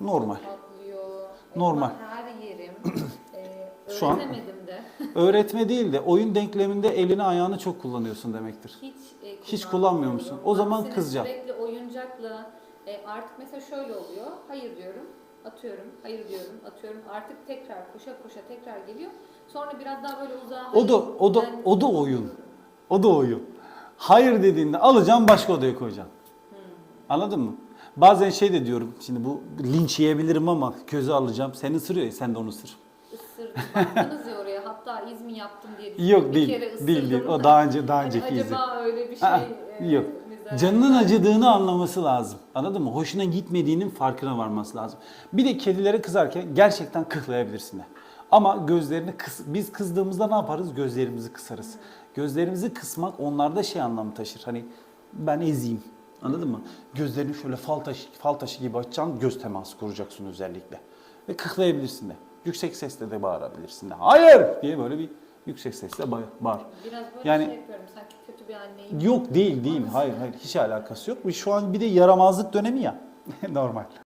Normal. Normal. Her yerim. Ee, Şu an- öğretemedim de. Öğretme değil de oyun denkleminde elini ayağını çok kullanıyorsun demektir. Hiç e, Hiç kullanmıyor musun? O zaman Aksine kızacağım. Sürekli oyuncakla e, artık mesela şöyle oluyor. Hayır diyorum, atıyorum, hayır diyorum, atıyorum. Artık tekrar koşa koşa tekrar geliyor. Sonra biraz daha böyle uzağa O da hayır, o da ben o da oyun. O da oyun. Hayır dediğinde alacağım başka odaya koyacağım. Anladın mı? Bazen şey de diyorum. Şimdi bu linç yiyebilirim ama közü alacağım. Seni ısırıyor ya sen de onu ısır. Isırdım. Baktınız ya oraya. Hatta iz mi yaptım diye düşündüm. Yok Bir değil. kere Değil değil. O da. daha önce daha Hani önceki izi. Acaba öyle bir şey Aa, e, yok. Canının acıdığını anlaması lazım. Anladın mı? Hoşuna gitmediğinin farkına varması lazım. Bir de kedilere kızarken gerçekten kıklayabilirsin de. Ama gözlerini kıs biz kızdığımızda ne yaparız? Gözlerimizi kısarız. Gözlerimizi kısmak onlarda şey anlamı taşır. Hani ben ezeyim. Anladın mı? Gözlerini şöyle fal taşı, fal taşı gibi açacaksın, göz teması kuracaksın özellikle. Ve kıklayabilirsin de. Yüksek sesle de bağırabilirsin de. Hayır diye böyle bir yüksek sesle bağır. bağır. Biraz böyle Yani- şey yapıyorum. Sanki kötü bir anneyim. Yok değil değil. Hayır hayır hiç alakası yok. Şu an bir de yaramazlık dönemi ya. Normal.